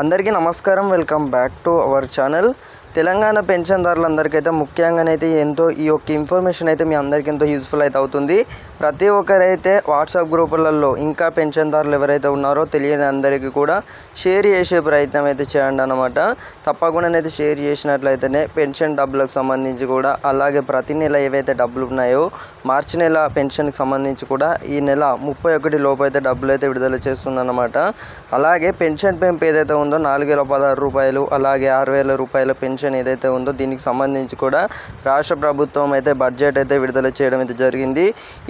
అందరికీ నమస్కారం. Welcome back to our channel. Telangana పెన్షన్దారులందరికైతే ముఖ్యంగానైతే ఎంతో ఈ యొక్క ఇన్ఫర్మేషన్ అయితే మీ అందరికీ ఎంతో యూజ్ఫుల్ అయితే అవుతుంది. ప్రతి ఒక్కరైతే వాట్సాప్ గ్రూపులలో ఇంకా పెన్షన్దారులు ఎవరైతే ఉన్నారో తెలియని అందరికీ కూడా షేర్ చేసే ప్రయత్నం అయితే చేయండి అనమాట తప్పకుండానైతే షేర్ చేసినట్లయితేనే పెన్షన్ డబ్బులకు సంబంధించి కూడా అలాగే ప్రతి నెల ఏవైతే డబ్బులు ఉన్నాయో మార్చి నెల పెన్షన్కి సంబంధించి కూడా ఈ నెల ముప్పై ఒకటి లోపు అయితే డబ్బులు అయితే విడుదల చేస్తుందన్నమాట. అలాగే పెన్షన్ పెంపు ఏదైతే ఉందో నాలుగు వేల పదహారు రూపాయలు అలాగే ఆరు వేల రూపాయల పెన్షన్ ఏదైతే ఉందో దీనికి సంబంధించి కూడా రాష్ట్ర ప్రభుత్వం అయితే బడ్జెట్ అయితే విడుదల చేయడం అయితే జరిగింది.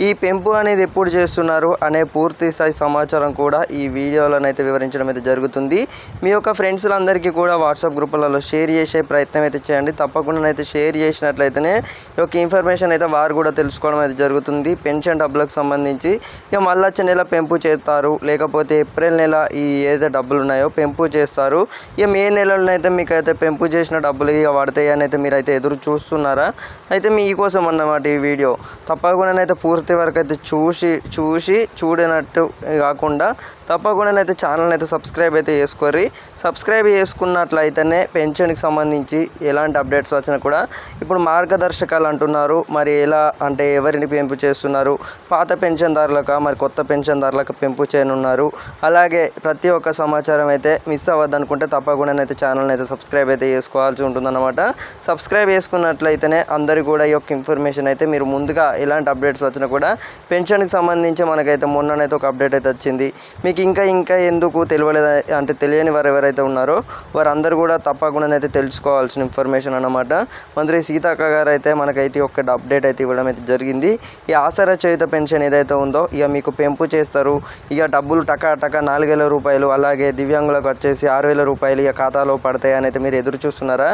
ఈ పెంపు అనేది ఎప్పుడు చేస్తున్నారు అనే పూర్తి స్థాయి సమాచారం కూడా ఈ వీడియోలను అయితే వివరించడం అయితే జరుగుతుంది. మీ యొక్క ఫ్రెండ్స్లందరికీ కూడా వాట్సాప్ గ్రూపులలో షేర్ చేసే ప్రయత్నం అయితే చేయండి. తప్పకుండా అయితే షేర్ చేసినట్లయితేనే ఈ యొక్క ఇన్ఫర్మేషన్ అయితే వారు కూడా తెలుసుకోవడం అయితే జరుగుతుంది. పెన్షన్ డబ్బులకు సంబంధించి ఇక మళ్ళీ వచ్చే నెల పెంపు చేస్తారు. లేకపోతే ఏప్రిల్ నెల ఈ ఏదైతే డబ్బులు ఉన్నాయో పెంపు చేస్తారు. ఇక మే నెలలో అయితే మీకు అయితే పెంపు చేసిన డబ్బులు ఇక పడతాయి అని అయితే మీరు అయితే ఎదురు చూస్తున్నారా? అయితే మీకోసం అన్నమాట ఈ వీడియో. తప్పకుండానైతే పూర్తి వరకు అయితే చూసి చూసి చూడనట్టు కాకుండా తప్పకుండా అయితే ఛానల్ అయితే సబ్స్క్రైబ్ అయితే చేసుకోర్రి. సబ్స్క్రైబ్ చేసుకున్నట్లయితేనే పెన్షన్కి సంబంధించి ఎలాంటి అప్డేట్స్ వచ్చినా కూడా ఇప్పుడు మార్గదర్శకాలు అంటున్నారు. మరి ఎలా అంటే ఎవరిని పెంపు చేస్తున్నారు? పాత పెన్షన్దారులకు? మరి కొత్త పెన్షన్దారులకు పెంపు చేయనున్నారు. అలాగే ప్రతి ఒక్క సమాచారం అయితే మిస్ అవ్వద్దు అనుకుంటే తప్పకుండా అయితే ఛానల్ని అయితే సబ్స్క్రైబ్ అయితే చేసుకోవాల్సి ఉంటుందన్నమాట. సబ్స్క్రైబ్ చేసుకున్నట్లయితేనే అందరూ కూడా ఈ యొక్క ఇన్ఫర్మేషన్ అయితే మీరు ముందుగా ఎలాంటి అప్డేట్స్ వచ్చినా కూడా పెన్షన్కి సంబంధించి మనకైతే మొన్ననైతే ఒక అప్డేట్ అయితే వచ్చింది. మీకు ఇంకా ఇంకా ఎందుకు తెలియలేదు అంటే తెలియని వారు ఎవరైతే ఉన్నారో వారందరూ కూడా తప్పకుండా అయితే తెలుసుకోవాల్సిన ఇన్ఫర్మేషన్ అనమాట మంత్రి సీతక్క గారు అయితే మనకైతే ఒక అప్డేట్ అయితే ఇవ్వడం అయితే జరిగింది. ఈ ఆసరా చేయుత పెన్షన్ ఏదైతే ఉందో ఇక మీకు పెంపు చేస్తారు. ఇక డబ్బులు టకా టకా నాలుగేల రూపాయలు అలాగే దివ్యాంగులకు వచ్చేసి ఆరు వేల రూపాయలు ఇక ఖాతాలో పడతాయి అయితే మీరు ఎదురు చూస్తున్నారా?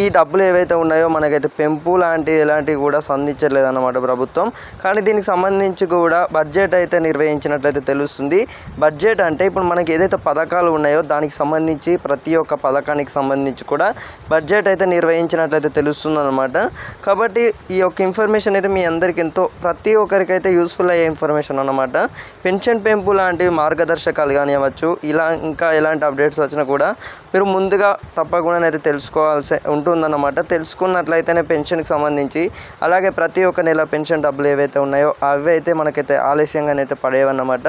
ఈ డబ్బులు ఏవైతే ఉన్నాయో మనకైతే పెంపు లాంటి ఎలాంటివి కూడా సంధించట్లేదు అన్నమాట ప్రభుత్వం. కానీ దీనికి సంబంధించి కూడా బడ్జెట్ అయితే నిర్వహించినట్లయితే తెలుస్తుంది. బడ్జెట్ అంటే ఇప్పుడు మనకి ఏదైతే పథకాలు ఉన్నాయో దానికి సంబంధించి ప్రతి ఒక్క పథకానికి సంబంధించి కూడా బడ్జెట్ అయితే నిర్వహించినట్లయితే తెలుస్తుంది అనమాట కాబట్టి ఈ యొక్క ఇన్ఫర్మేషన్ అయితే మీ అందరికీ ఎంతో ప్రతి ఒక్కరికైతే యూస్ఫుల్ అయ్యే ఇన్ఫర్మేషన్ అనమాట పెన్షన్ పెంపు లాంటివి మార్గదర్శకాలు కానివ్వచ్చు ఇలా ఇంకా ఎలాంటి అప్డేట్స్ వచ్చినా కూడా మీరు ముందుగా తప్పకుండా అయితే తెలుసుకోవాల్సి ఉంటుందన్నమాట. తెలుసుకున్నట్లయితేనే పెన్షన్కి సంబంధించి అలాగే ప్రతి ఒక్క నెల పెన్షన్ డబ్బులు ఏవైతే ఉన్నాయో అవి అయితే మనకైతే ఆలస్యంగానైతే పడేవన్నమాట.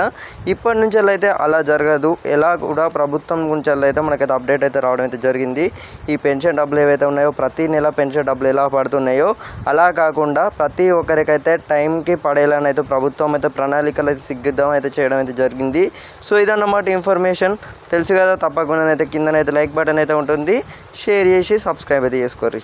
ఇప్పటి నుంచి అయితే అలా జరగదు. ఎలా కూడా ప్రభుత్వం గురించి అయితే మనకైతే అప్డేట్ అయితే రావడం అయితే జరిగింది. ఈ పెన్షన్ డబ్బులు ఏవైతే ఉన్నాయో ప్రతి నెల పెన్షన్ డబ్బులు ఎలా పడుతున్నాయో అలా కాకుండా ప్రతి ఒక్కరికైతే టైంకి పడేలానైతే ప్రభుత్వం అయితే ప్రణాళికలు అయితే సిగ్గిద్దాం అయితే చేయడం అయితే జరిగింది. సో ఇదన్నమాట ఇన్ఫర్మేషన్. తెలుసు కదా తప్పకుండా అయితే కిందనైతే లైక్ బటన్ అయితే ఉంటుంది. షేర్ చేసి సబ్స్క్రైబ్ అయితే చేసుకోర్రీ.